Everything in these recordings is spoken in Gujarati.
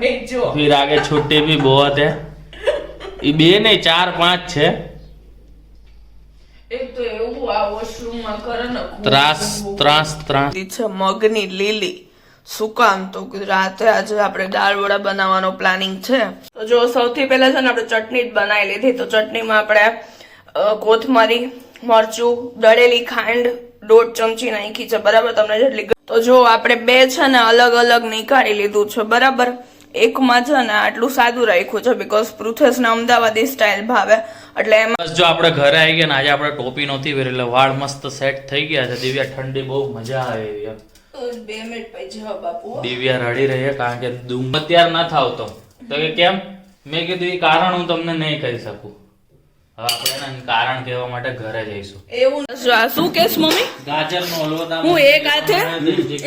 भेजो फिर आगे छुट्टी भी बहुत है ये બે નહીં ચાર પાંચ છે એક તો એવું આ વોશરૂમમાં કરે ને ખૂબ ત્રાસ ખૂબ. ત્રાસ ત્રાસ લીધી છે મગની લીલી શું કામ તો કે રાતે આજે આપણે દાળ વડા બનાવવાનો પ્લાનિંગ છે તો જો સૌથી પહેલા છે ને આપણે ચટણી જ બનાવી લીધી તો ચટણીમાં આપણે અ, કોથમરી મરચું દળેલી ખાંડ દોઢ ચમચી નાખી છે બરાબર તમને જેટલી ગ- તો જો આપણે બે છે ને અલગ અલગ નીકાળી લીધું છે બરાબર એકમાં છે ને આટલું સાદું રાખ્યું છે બીકોઝ પૃથેશને અમદાવાદી સ્ટાઇલ ભાવે. એટલે એમાં બસ જો આપણે ઘરે આવી ગયા ને આજે આપણે ટોપી નહોતી પહેરી એટલે વાળ મસ્ત સેટ થઈ ગયા છે. દિવ્યા ઠંડી બહુ મજા આવે એવી એમ. બે મિનિટ પછી બાપુ દિવ્યા રડી રહી છે કારણ કે દુમ અત્યારે ના થાવતો તો કે કેમ? મેં કીધું એ કારણ હું તમને નહીં કહી શકું. આપણે કારણ કહેવા માટે ઘરે જઈશું. એવું શું કેસ મમ્મી? ગાજર નો હલવો હું એક હાથે?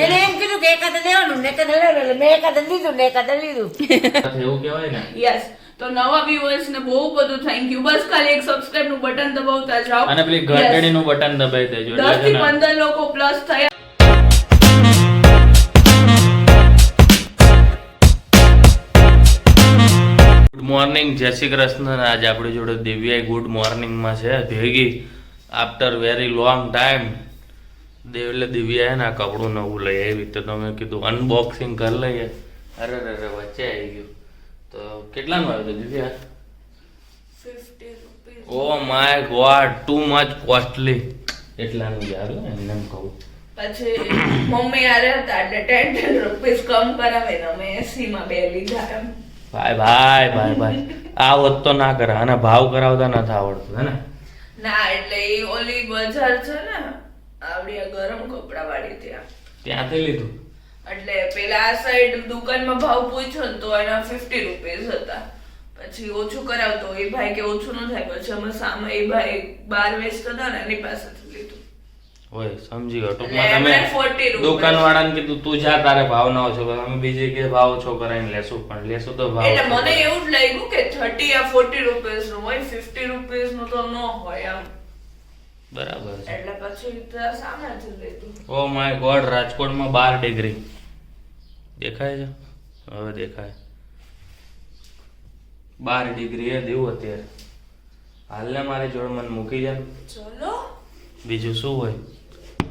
એને એમ કીધું કે એકાદ લેવાનું ને એકાદ લેવાનું એટલે મેં એકાદ લીધું ને લીધું. એવું કહેવાય ને? યસ તો નવા વ્યુઅર્સ ને બહુ બધું થેન્ક યુ બસ ખાલી એક સબસ્ક્રાઇબનું બટન દબાવતા જાઓ. અને પેલી ઘંટડી નું બટન દબાઈ દેજો. દસ એટલે છે થી ને પંદર લોકો પ્લસ થયા. મોર્નિંગ જય શ્રી કૃષ્ણ. આજે આપણી જોડે દિવ્યા ગુડ મોર્નિંગમાં છે. ભેગી. આફ્ટર વેરી લોંગ ટાઈમ એટલે દિવ્યા હે ને કપડું નવું લઈ આવી તો તમે કીધું અનબોક્સિંગ કરી લઈએ. અરે અરે અરે વચ્ચે આવી ગયું. તો કેટલાનું આવ્યું હતું Divya? Oh my God too much costly એટલાનું યાર એમને એમ કહું. પછી મમ્મી આરે હતા એટલે ટેન ટેન રૂપીસ કમ કરાવે ને અમે એસી માં બે લીધા એમ. ભાઈ ભાઈ ભાઈ ભાઈ. આ હોત તો ના કરે અને ભાવ કરાવતા નથી આવડતું હે ને? ના એટલે એ ઓલી બજાર છે ને આવડી આ ગરમ કપડા વાળી ત્યાં. ત્યાંથી લીધું? એટલે પેલા આ સાઈડ દુકાનમાં ભાવ પૂછ્યો ને તો એના ફિફ્ટી રૂપીઝ હતા. પછી ઓછું કરાવતો એ ભાઈ કે ઓછું ન થાય. પછી અમે સામે એ ભાઈ બાર વેચતા હતા ને એની પાસેથી. ઓય સમજી ગયો. ટૂંકમાં તમે 40 રૂપિયા. દુકાન વાળાને કીધું તું જા તારે ભાવ ના છો અમે બીજે કે ભાવ છો કરાવીને લેશું પણ લેશું તો ભાવ એટલે મને એવું જ લાગ્યું કે થર્ટી યા ફોર્ટી રૂપિયા નું હોય ફિફ્ટી રૂપીસનું તો ન હોય આમ બરાબર એટલે પછી લીધું. ઓ માય ગોડ રાજકોટમાં બાર ડિગ્રી. દેખાય છે? હવે દેખાય. બાર ડિગ્રી એ દેવું અત્યારે. હાલને મારી જોડે મને મૂકી જાય ચલો. બીજું શું હોય?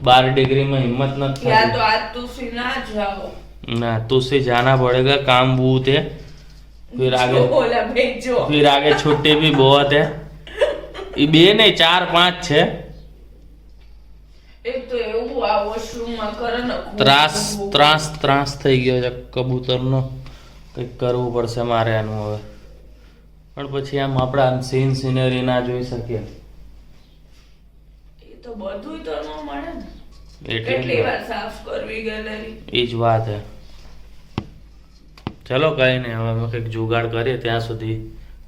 બાર ડિગ્રીમાં હિંમત નથી યા થતી. તો આજ તુસી ના જાઓ ना तुझसे जाना पड़ेगा काम बहुत है फिर आगे જો ઓલા ભાઈ જો फिर आगे छुट्टी भी बहुत है ये બે નહીં ચાર પાંચ છે એક તો એવું આ વોશરૂમમાં કરે ને ખૂબ ત્રાસ ખૂબ. ત્રાસ ત્રાસ થઈ ગયો છે કબૂતરનો કંઈક કરવું પડશે મારે એનું હવે પણ પછી આમ આપણે આમ સીન સિનરી ના જોઈ શકીએ એ તો બધું તો ન મળે ને એટલે કેટલી વાર સાફ કરવી ગેલેરી? એ જ વાત હે. ચલો કઈ નહીં હવે અમે કંઈક જુગાડ કરીએ ત્યાં સુધી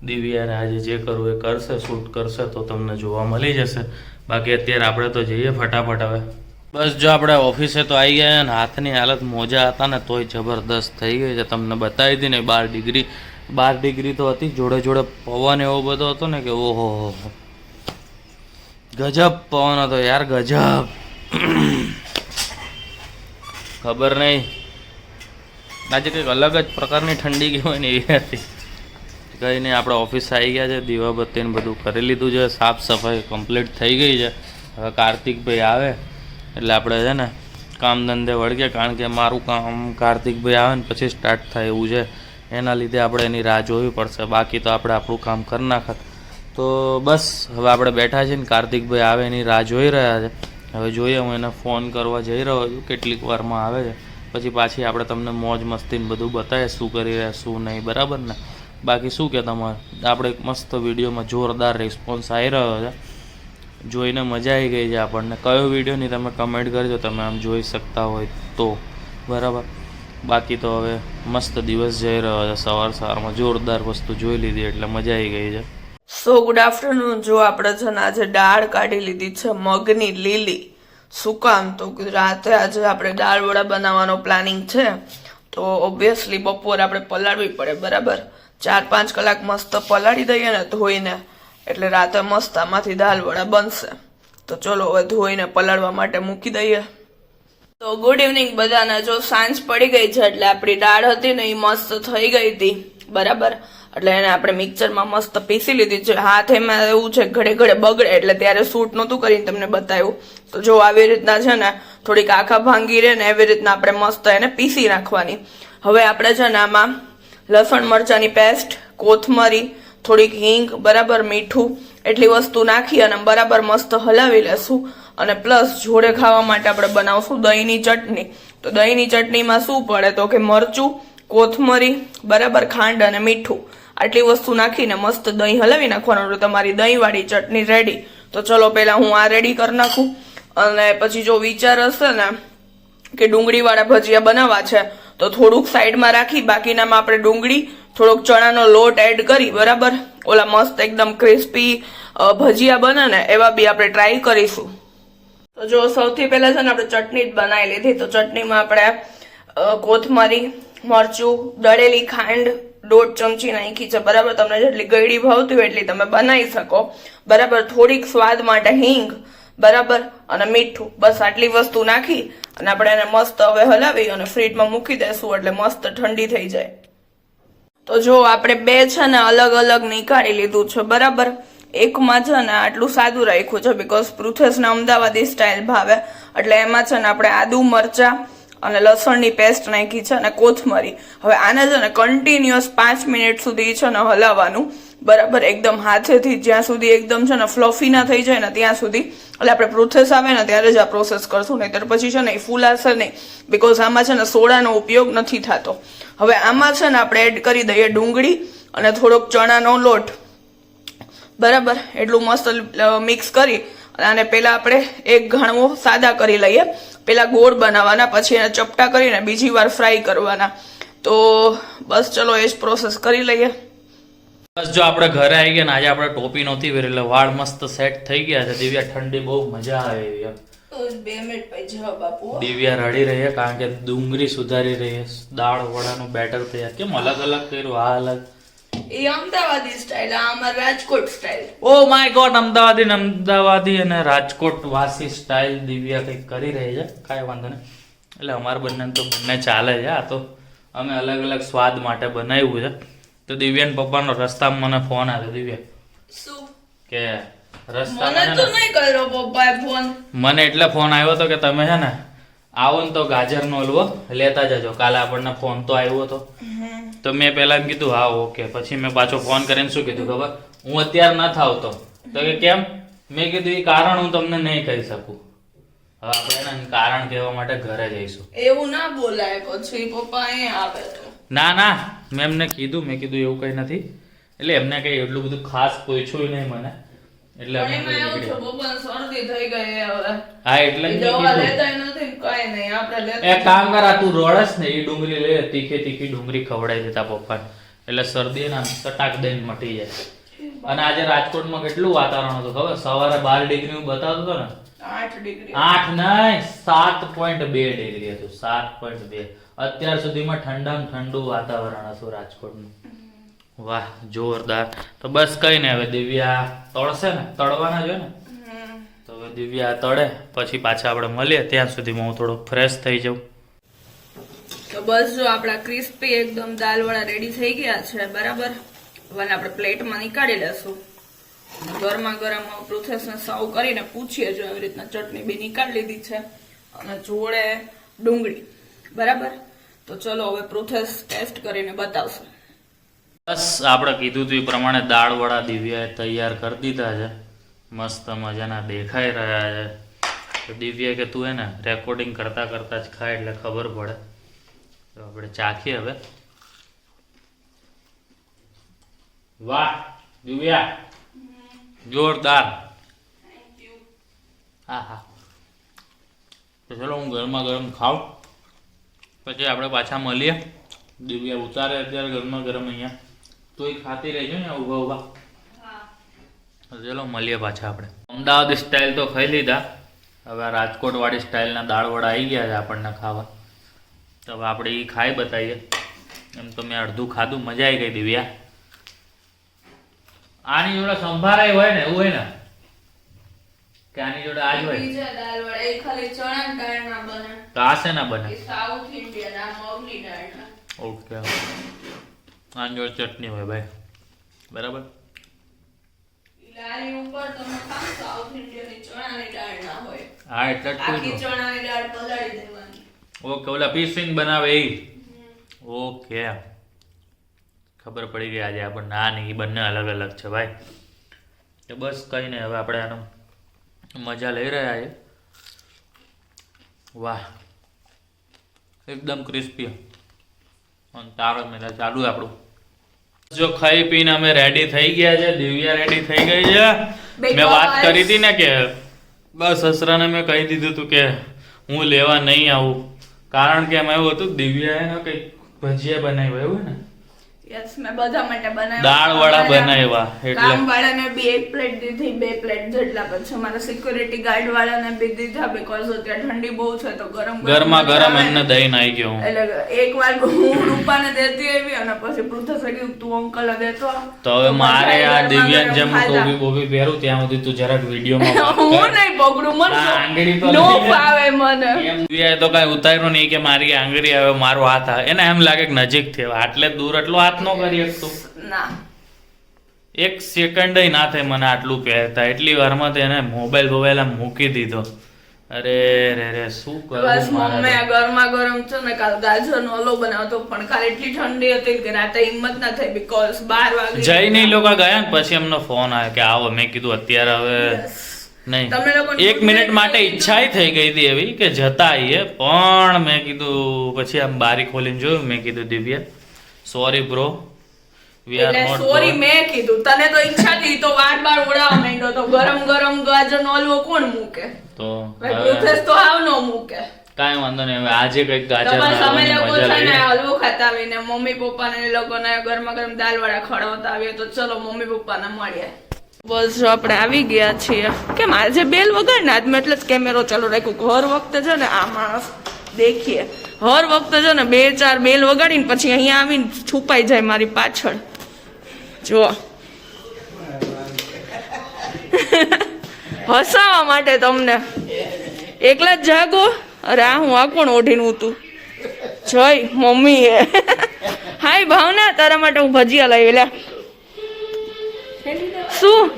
દિવ્યાને આજે જે કરવું એ કરશે શૂટ કરશે તો તમને જોવા મળી જશે. બાકી અત્યારે આપણે તો જઈએ ફટાફટ હવે. બસ જો આપણે ઓફિસે તો આવી ગયા અને હાથની હાલત મોજા હતા ને તોય જબરદસ્ત થઈ ગઈ છે. તમને બતાવી હતી ને બાર ડિગ્રી બાર ડિગ્રી તો હતી જોડે જોડે પવન એવો બધો હતો ને કે ઓહો હો હો. ગજબ પવન હતો યાર ગજબ. ખબર નહીં. આજે કંઈક અલગ જ પ્રકારની ઠંડી કહેવાય ને એવી હતી. કંઈ નહીં, આપણે ઓફિસ આવી ગયા છે દીવાબત્તીને બધું કરી લીધું છે, સાફ સફાઈ કમ્પ્લીટ થઈ ગઈ છે. હવે કાર્તિકભાઈ આવે, એટલે આપણે છે ને કામ ધંધે વળગે કારણ કે મારું કામ કાર્તિકભાઈ આવે ને પછી સ્ટાર્ટ થાય એવું છે. એના લીધે આપણે એની રાહ જોવી પડશે. બાકી તો આપણે આપણું કામ કરી નાખત. તો બસ, હવે આપણે બેઠા છીએ ને, કાર્તિકભાઈ આવે એની રાહ જોઈ રહ્યા છે. હવે જોઈએ, હું એને ફોન કરવા જઈ રહ્યો છું, કેટલીક વારમાં આવે છે. પછી પાછી આપણે તમને મોજ મસ્તીને બધું બતાવીએ, શું કરી રહ્યા, શું નહીં, બરાબર ને? બાકી શું કે તમારે? આપણે એક મસ્ત વિડીયોમાં જોરદાર રિસ્પોન્સ આવી રહ્યો છે. જોઈને મજા આવી ગઈ છે આપણને. કયો વીડિયો નહીં તમે કમેન્ટ કરજો, તમે આમ જોઈ શકતા હોય તો. બરાબર? બાકી તો હવે મસ્ત દિવસ જઈ રહ્યો છે. સવાર સવારમાં જોરદાર વસ્તુ જોઈ લીધી, એટલે મજા આવી ગઈ છે. સો ગુડ આફ્ટરનૂન જો આપણે છે ને આજે દાળ કાઢી લીધી છે, મગની લીલી. શું કામ? તો રાતે આજે આપણે દાળ વડા બનાવવાનો પ્લાનિંગ છે. તો ઓબ્વિયસલી બપોર આપણે પલાળવી પડે, બરાબર? ચાર પાંચ કલાક મસ્ત પલાળી દઈએ ને, ધોઈને. એટલે રાતે મસ્ત આમાંથી દાળ વડા બનશે. તો ચલો હવે ધોઈને પલાળવા માટે મૂકી દઈએ. તો ગુડ ઇવનિંગ બધાને. જો સાંજ પડી ગઈ છે એટલે આપણી દાળ હતી ને એ મસ્ત થઈ ગઈ હતી. બરાબર? એટલે એને આપણે મિક્સરમાં મસ્ત પીસી લીધી છે. હાથ એમાં એવું છે, ઘડે ઘડે બગડે. એટલે ત્યારે સૂટ નહોતું કરીને તમને બતાવ્યું. તો જો આવી રીતના છે ને, થોડીક આખા ભાંગી રહે ને એવી રીતના આપણે મસ્ત એને પીસી નાખવાની. હવે આપણે છે ને આમાં લસણ મરચાંની પેસ્ટ, કોથમરી, થોડીક હિંગ, બરાબર મીઠું, એટલી વસ્તુ નાખી અને બરાબર મસ્ત હલાવી લેશું. અને પ્લસ જોડે ખાવા માટે આપણે બનાવશું દહીંની ચટણી. તો દહીંની ચટણીમાં શું પડે તો કે મરચું, કોથમરી, બરાબર ખાંડ અને મીઠું. આટલી વસ્તુ નાખીને મસ્ત દહીં હલાવી નાખવાનું તમારી દહીંવાળી ચટણી રેડી તો ચલો પહેલાં હું આ રેડી કરી નાખું. અને પછી જો વિચાર હશે ને કે ડુંગળીવાળા ભજીયા બનાવવા છે, તો થોડુંક સાઈડમાં રાખી, બાકીનામાં આપણે ડુંગળી, થોડોક ચણાનો લોટ એડ કરી, બરાબર? ઓલા મસ્ત એકદમ ક્રિસ્પી ભજીયા બને ને, એવા બી આપણે ટ્રાય કરીશું. તો જો સૌથી પહેલા છે ને આપણે ચટણી જ બનાવી લીધી. તો ચટણીમાં આપણે કોથમરી, મરચું, દળેલી ખાંડ દોઢ ચમચી નાખી છે. બરાબર, તમને જેટલી ગળી ભાવતી હોય એટલી તમે બનાવી શકો. બરાબર, થોડીક સ્વાદ માટે હિંગ, બરાબર, અને મીઠું. બસ આટલી વસ્તુ નાખી અને આપણે એને મસ્ત હવે હલાવી અને ફ્રીજમાં મૂકી દઈશું એટલે મસ્ત ઠંડી થઈ જાય. તો જો, આપણે બે છે ને અલગ અલગ નીકાળી લીધું છે. બરાબર, એકમાં છે ને આટલું સાદું રાખ્યું છે બીકોઝ પૃથેશને અમદાવાદી સ્ટાઇલ ભાવે. એટલે એમાં છે ને આપણે આદુ મરચા અને લસણની પેસ્ટ નાખી છે અને કોથમરી. હવે આને છે ને કન્ટિન્યુઅસ પાંચ મિનિટ સુધી છે ને હલાવવાનું. બરાબર એકદમ હાથેથી જ્યાં સુધી એકદમ છે ને ફ્લફી ના થઈ જાય ને ત્યાં સુધી. એટલે આપણે પ્રોસેસ આવે ને ત્યારે જ આ પ્રોસેસ કરશું. નહીં પછી છે ને એ ફૂલાશે નહીં. બિકોઝ આમાં છે ને સોડાનો ઉપયોગ નથી થતો. હવે આમાં છે ને આપણે એડ કરી દઈએ ડુંગળી અને થોડોક ચણાનો લોટ. બરાબર? એટલું મસ્ત મિક્સ કરી અને પહેલા આપણે એક ઘણવો સાદા કરી લઈએ. પહેલા ગોળ બનાવવાના પછી એને ચપટા કરીને બીજી વાર ફ્રાય કરવાના. તો બસ ચલો એ જ પ્રોસેસ કરી લઈએ. બસ જો આપણે ઘરે આવી ગયા ને આજે આપણે ટોપી નહોતી પહેરી એટલે વાળ મસ્ત સેટ થઈ ગયા છે. દિવ્યા ઠંડી બહુ મજા આવે એવી. બે મિનિટ પછી આપું. દિવ્યા રડી રહી છે કારણ કે ડુંગળી સુધારી રહી છે. દાળ વડાનું બેટર તૈયાર કેમ અલગ અલગ કર્યું આ અલગ. એ અમદાવાદી સ્ટાઇલ આ અમાર Rajkot style oh my God Amdavadi Amdavadi અને રાજકોટ વાસી સ્ટાઇલ દિવ્યા કંઈક કરી રહી છે કાંઈ વાંધો નહીં. એટલે અમારા બંને તો બંને ચાલે છે આ તો અમે અલગ અલગ સ્વાદ માટે બનાવ્યું છે. તો દિવ્યાન પપ્પાનો રસ્તામાં મને ફોન આવ્યો દિવ્યા. શું? કે રસ્તામાં મને તો નહીં કર્યો પપ્પાએ ફોન. મને એટલે ફોન આવ્યો હતો કે તમે છે ને આવો ને તો ગાજરનો હલવો. લેતા જજો. કાલે આપણને ફોન તો આવ્યો હતો. તો મેં પહેલા એમ કીધું હા ઓકે. પછી મેં પાછો ફોન કરીને શું કીધું ખબર? હું અત્યારે ન થાવતો. તો કે કેમ? મેં કીધું એ કારણ હું તમને નહીં કહી શકું. હવે આપણે કારણ કહેવા માટે ઘરે જઈશું. એવું ના બોલાય. પછી પપ્પા એ આવે ના ના. મેં એમને કીધું. મેં કીધું એવું કંઈ નથી. એટલે એમને કંઈ એટલું બધું ખાસ પૂછ્યું નહીં મને. એટલે હા એટલે કઈ નહીં આપણે એ કામ કર આ તું રોડસ ને એ ડુંગળી લે તીખી તીખી ડુંગળી ખવડાવી દેતા પપ્પાને. એટલે શરદી ના આમ દઈને મટી જાય. અને આજે રાજકોટમાં કેટલું વાતાવરણ હતું ખબર? સવારે બાર ડિગ્રી બતાવતો હતો ને. આઠ નહીં સાત પોઈન્ટ બે ડિગ્રી હતું સાત પોઈન્ટ બે. અત્યાર સુધીમાં ઠંડામાં ઠંડુ વાતાવરણ હતું રાજકોટનું. વાહ જોરદાર. તો બસ કઈ ને હવે દિવ્યા તળશે ને તળવાના જ હોય ને. દિવ્યા તળે પછી પાછા આપણે મળીએ ત્યાં સુધીમાં હું થોડો ફ્રેશ થઈ જાઉં. તો બસ જો આપણા ક્રિસ્પી એકદમ દાલવાળા રેડી થઈ ગયા છે બરાબર? હવે આપણે પ્લેટમાં નીકાળી લેશું. ગરમા ગરમ પ્રોસેસને સર્વ કરીને પૂછીએ જો આવી રીતના ચટણી બી નીકાળી લીધી છે અને જોડે ડુંગળી બરાબર? તો ચલો હવે પ્રોસેસ ટેસ્ટ કરીને બતાવશું. બસ આપણે કીધું હતું એ પ્રમાણે દાળ વડા દિવ્યાએ તૈયાર કરી દીધા છે. મસ્ત મજાના દેખાઈ રહ્યા છે. તો દિવ્યા કે તું એને રેકોર્ડિંગ કરતા કરતા જ ખાય એટલે ખબર પડે. તો આપણે ચાખીએ હવે. વાહ, દિવ્યા. જોરદાર. હા હા. તો ચલો હું ગરમા ગરમ ખાઉં. પછી આપણે પાછા મળીએ. દિવ્યા ઉતારે અત્યારે ગરમા ગરમ અહીંયા. તોય ખાતી રહેજો ને, ઊભા તો ચલો મળીએ પાછા આપણે. અમદાવાદ સ્ટાઇલ તો ખાઈ લીધા. હવે રાજકોટ વાળી સ્ટાઇલના દાળ વડા આવી ગયા છે આપણને ખાવા. તો હવે આપણે એ ખાઈ બતાવીએ. એમ તો મેં અડધું ખાધું મજા આવી ગઈ દિવ્યા. આની જોડે સંભારાય હોય ને એવું હોય ને કે આની જોડે આજ હોય. બને. તો આ બને? આ મગની દાળના. ઓકે આની જોડે ચટણી હોય ભાઈ. બરાબર? લારી ઉપર તમે ખાવ સાઉથ ઇન્ડિયનની ચણાની દાળ ના હોય. હા એટલે આખી ચણાની દાળ પલાળી દેવાની. ઓકે ઓલા પીસિંગ બનાવે એ ઓકે ખબર પડી ગઈ આજે આપણને ના નહીં એ બંને અલગ અલગ છે ભાઈ. તો બસ કંઈ નહીં હવે આપણે આનો મજા લઈ રહ્યા છે વાહ. એકદમ ક્રિસ્પી અને તારો મેળા ચાલુ આપણું. જો ખાઈ પીને અમે રેડી થઈ ગયા છે દિવ્યા રેડી થઈ ગઈ છે. મેં વાત કરી હતી ને કે બસ સસરાને મેં કહી દીધું હતું કે હું લેવા નહીં આવું. કારણ કે એમાં એવું હતું દિવ્યાએ ને કંઈક ભજીયા બનાવ્યું એવું ને? યસ મેં બધા માટે બનાવ્યા દાળ વડા બનાવ્યા એટલે કામ વાળાને બી એક પ્લેટ દીધી બે પ્લેટ જેટલા પછી મારા સિક્યુરિટી ગાર્ડ વાળાને બી દીધા બીકોઝ અત્યારે ઠંડી બહુ છે તો ગરમ ગરમા ગરમ. એમને દહીં નાઈ ગયો એટલે એક વાર હું રૂપાને દેતી આવી અને પછી પૃથ્વી સગી તું અંકલ દેતો તો હવે મારે આ ગરમા જેમ. ટોપી બોપી પહેરું ત્યાં સુધી તું જરાક વિડીયોમાં હું નહીં પકડું મને આંગળી તો નો ફાવે મને. એમ તો કાંઈ ઉતાર્યો નહીં કે મારી આંગળી હવે મારો હાથ આવે. એને એમ લાગે કે નજીક થયો. આટલે દૂર એટલો હાથ નો કરી શકતો. ના. એક સેકન્ડ ના થાય મને આટલું પહેરતા એટલી વારમાં તો એને મોબાઈલ મોબાઈલ આમ મૂકી દીધો. અરે રે રે શું કરું બસ મમ્મી ગરમા ગરમ છે ને કાલ ગાજરનો ઓલો બનાવતો પણ કાલ એટલી ઠંડી હતી કે રાતે હિંમત ના થઈ બીકોઝ બાર વાગે જઈને લોકો ગયા ને પછી એમનો ફોન આવ્યો કે આવો. મેં કીધું અત્યારે હવે નહીં. એક મિનિટ માટે ઈચ્છા થઈ ગઈ હતી એવી કે જતા આવીએ પણ મેં કીધું પછી આમ બારી ખોલીને જોયું મેં કીધું Divya sorry bro we are not sorry મેં કીધું. તને તો ઈચ્છા હતી તો વાર બાર ઉડાવવા માંડ્યો તો ગરમ ગરમ ગાજરનો હલવો કોણ મૂકે? તો ભાઈ હવે તો હાવ નો મૂકે. કાંઈ વાંધો નહીં હવે આજે કંઈક ગાજર તમે લોકો છે ને હલવો ખાતા આવીને મમ્મી પપ્પાને લોકોને ગરમા ગરમ દાલ વડા ખવડાવતા આવીએ તો ચલો મમ્મી પપ્પાને મળીએ. બસ આપણે આવી ગયા છીએ. કેમ, આજે બેલ વગર ને આજ મેં એટલે જ કેમેરો ચાલુ રાખ્યું હર વખતે છે ને આ માણસ દેખીએ. હર વખતે છે ને બે ચાર બેલ વગાડીને પછી અહીંયા આવીને છુપાઈ જાય મારી પાછળ. જો હસાવા માટે તમને. એકલા જ જાગો? અરે, આ હું આ કોણ ઓઢીનું હતું જય મમ્મી હાય ભાવના, તારા માટે હું ભજીયા લાવી લે. શું?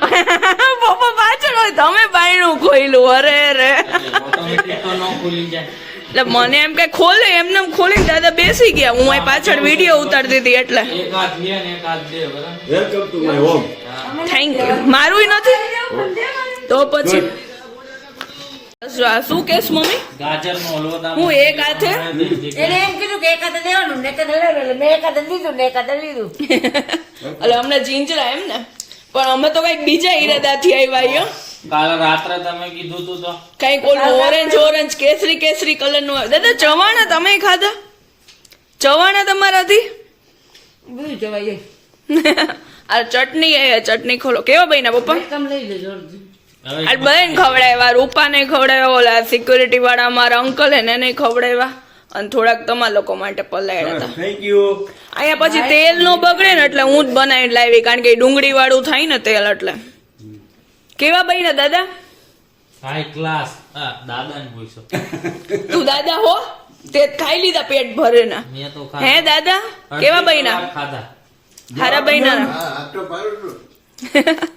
પપ્પા પાછળ હોય તમે બાયણું ખોઈલું અરે રે એટલે મને એમ કે ખોલે એમને એમ ખોલીને દાદા બેસી ગયા. હું અહીં પાછળ વીડિયો ઉતારતી હતી એટલે. થેન્ક યુ મારું નથી? તો પછી. શું કેસ મમ્મી? ગાજરનો હલવો હું એક હાથે? એને એમ કીધું કે એકાદ લેવાનું ને એકાદ લેવાનું એટલે મેં હાથે લીધું ને એકાદ લીધું. એટલે અમને જીંજરા એમ ને. પણ અમે તો કંઈક બીજા ઈરાદાથી આવ્યા અહીંયા કાલે રાત્રે તમે કીધું તું તો. કંઈક ઓલું ઓરેન્જ ઓરેન્જ કેસરી કેસરી કલરનું દાદા ચવાણા તમે ખાધા? ચવાણા તમારાથી? બધું જવાય આ ચટણી એ ચટણી ખોલો. કેવા ના પપ્પા? લઈ લેજો અડધું. બેન ખવડાવ્યા રૂપાને ખવડાવ્યા ઓલા સિક્યુરિટી વાળા અમારા અંકલ એને નહીં ખવડાવ્યા. અને થોડાક તમારા લોકો માટે પલાયડા હતા. થેન્ક યુ અહીંયા પછી તેલ નો બગડે ને એટલે હું જ બનાવીને લાવી કારણ કે ડુંગળી વાળું થાય ને તેલ એટલે. કેવા બન્યા દાદા? હાઈ ક્લાસ દાદા ને પૂછો. તું દાદા હો? તે ખાઈ લીધા પેટ ભરે ના હે દાદા? કેવા બન્યા? ખાધા. હારા બન્યા.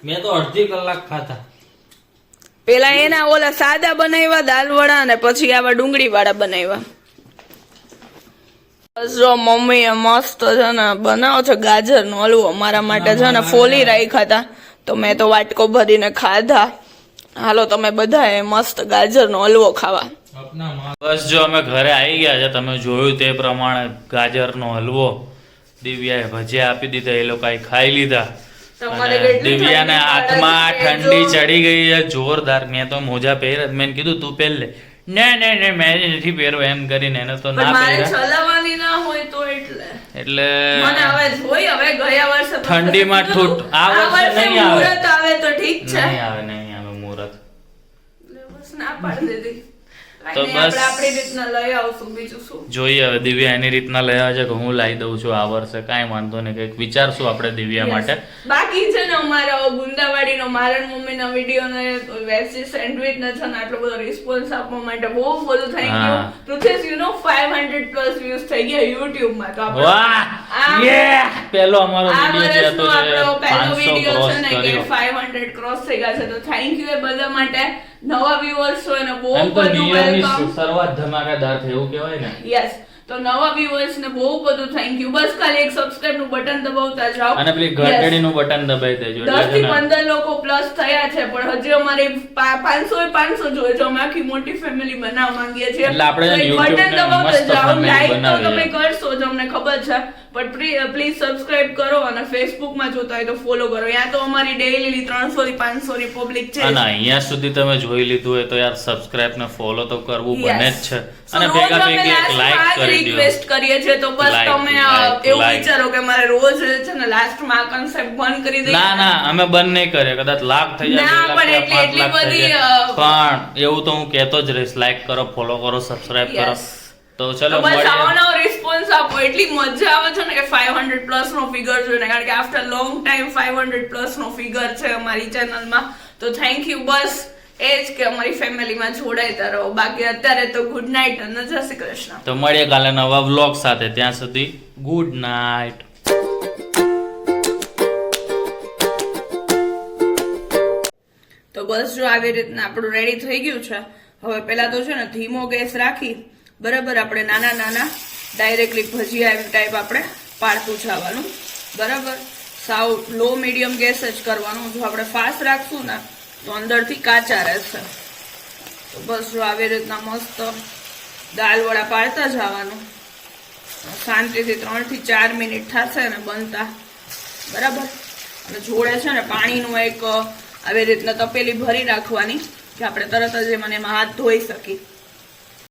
મેં તો અડધી કલાક ખાધા. પેલા એના ઓલા સાદા બનાવ્યા દાલ વડા અને પછી આવા ડુંગળી વાળા બનાવ્યા જો મમ્મીએ મસ્ત છે ને, બનાવો છે ગાજરનો હલવો. મારા માટે છે ને ફોલી રાખ્યા હતા. તો મેં તો વાટકો ભરીને ખાધા. હાલો, તમે બધાએ મસ્ત ગાજરનો હલવો ખાવા. બસ જો અમે ઘરે આવી ગયા છે. તમે જોયું તે પ્રમાણે ગાજરનો હલવો. દિવ્યાએ ભજીયા આપી દીધા, એ લોકોએ ખાઈ લીધા. દિવ્યાને હાથમાં ઠંડી ચડી ગઈ છે જોરદાર. મેં તો મોજા પહેર મેં કીધું તું પહેર લે. ને ને ને મેં નથી પહેરો એમ કરીને એને તો ના પહેર્યા. ચલાવવાની ના હોય તો એટલે. એટલે મને હવે જોઈ હવે ગયા વર્ષે ઠંડીમાં ઠૂટ. આ વર્ષે નહીં આવે. આવે તો ઠીક છે. નહીં આવે નહીં આવે મુહૂર્ત. બસ ના પાડી દીધી. તો બસ. આપણી રીતના લઈ આવશું બીજું શું? જોઈએ હવે દિવ્યા એની રીતના લઈ આવે છે કે હું લાવી દઉં છું આ વર્ષે કાંઈ વાંધો નહીં કંઈક વિચારશું આપણે દિવ્યા માટે. બાકી છે ને અમારા ગુંદાવાડીનો મારા મમ્મીના વીડિયો ને વેસ્ટી સેન્ડવિચ ને છે ને આટલો બધો રિસ્પોન્સ આપવા માટે બહુ બધું થઈ ગયું. હા. Prithvis you know 500 plus views થઈ ગયા YouTube માં તો આપણે વાહ! યે પહેલો અમારો વીડિયો જે હતો જે પહેલો 500 વીડિયો ક્રોસ છે ને કર્યો. 500 ક્રોસ થઈ ગયા છે. તો થેન્ક યુ એ બધા માટે. નવા વ્યુઅર્સ હોય ને બહુ બધું વેલકમ શરૂઆત ધમાકેદાર થઈ એવું કહેવાય ને. યસ તો નવા વ્યુઅર્સ ને બહુ બધું થેન્ક યુ બસ ખાલી એક સબસ્ક્રાઇબનું બટન દબાવતા જાઓ. અને પેલી ઘંટડી નું બટન દબાઈ દેજો દસ એટલે થી છે ને પંદર લોકો પ્લસ થયા છે પણ હજી અમારે પાંચસો પાંચસો જોઈએ છે. અમે આખી મોટી ફેમિલી બનાવવા માંગીએ છીએ. એટલે આપણે બટન દબાવતા જાઓ. લાઈક તો તમે કરશો જ અમને ખબર છે. પણ પ્લીઝ સબસ્ક્રાઇબ કરો અને ફેસબુકમાં જોતા હોય તો ફોલો કરો. યા તો અમારી ડેઈલી ત્રણસો થી પાંચસો ની પબ્લિક છે અને અહીંયા સુધી તમે જોઈ લીધું હોય તો યાર સબસ્ક્રાઇબ ને ફોલો તો કરવું બને જ છે. અને ભેગા ભેગી એક લાઈક કરી દો રિક્વેસ્ટ કરીએ છે તો બસ તમે એવું વિચારો કે મારે રોજ છે ને લાસ્ટમાં આ કોન્સેપ્ટ બંધ કરી દઈએ. ના ના અમે બંધ નહીં કરીએ. કદાચ લાખ થઈ જાય ના, પણ એટલી- એટલી બધી, પણ એવું તો હું કહેતો જ રહીશ લાઈક કરો ફોલો કરો સબસ્ક્રાઇબ કરો. તો ચલો મળીએ. રિસ્પોન્સ આપો એટલી મજા આવે છે ને કે 500 પ્લસ નો ફિગર જોઈને કારણ કે આફ્ટર લોંગ ટાઈમ 500 પ્લસ નો ફિગર છે અમારી ચેનલમાં તો થેન્ક યુ બસ એ જ કે અમારી ફેમિલીમાં જોડાઈતા રહો. બાકી અત્યારે તો ગુડ નાઇટ અને જય શ્રી કૃષ્ણ. તો મળીએ કાલે નવા વ્લોગ સાથે. ત્યાં સુધી ગુડ નાઇટ તો બસ જો આવી રીતના આપણું રેડી થઈ ગયું છે. હવે પેલા તો છે ને ધીમો ગેસ રાખી. બરાબર આપણે નાના નાના ડાયરેક્ટલી ભજીયા એમ ટાઈપ આપણે પાડતું જવાનું બરાબર? સાવ લો મીડિયમ ગેસ જ કરવાનું. જો આપણે ફાસ્ટ રાખશું ને, તો અંદરથી કાચા રહેશે. તો બસ જો આવી રીતના મસ્ત દાલવડા પાડતા જવાનું શાંતિથી ત્રણથી ચાર મિનિટ થશે ને બનતા. બરાબર? અને જોડે છે ને પાણીનું એક આવી રીતના તપેલી ભરી રાખવાની, કે આપણે તરત જ એમાં મને એમાં હાથ ધોઈ શકીએ.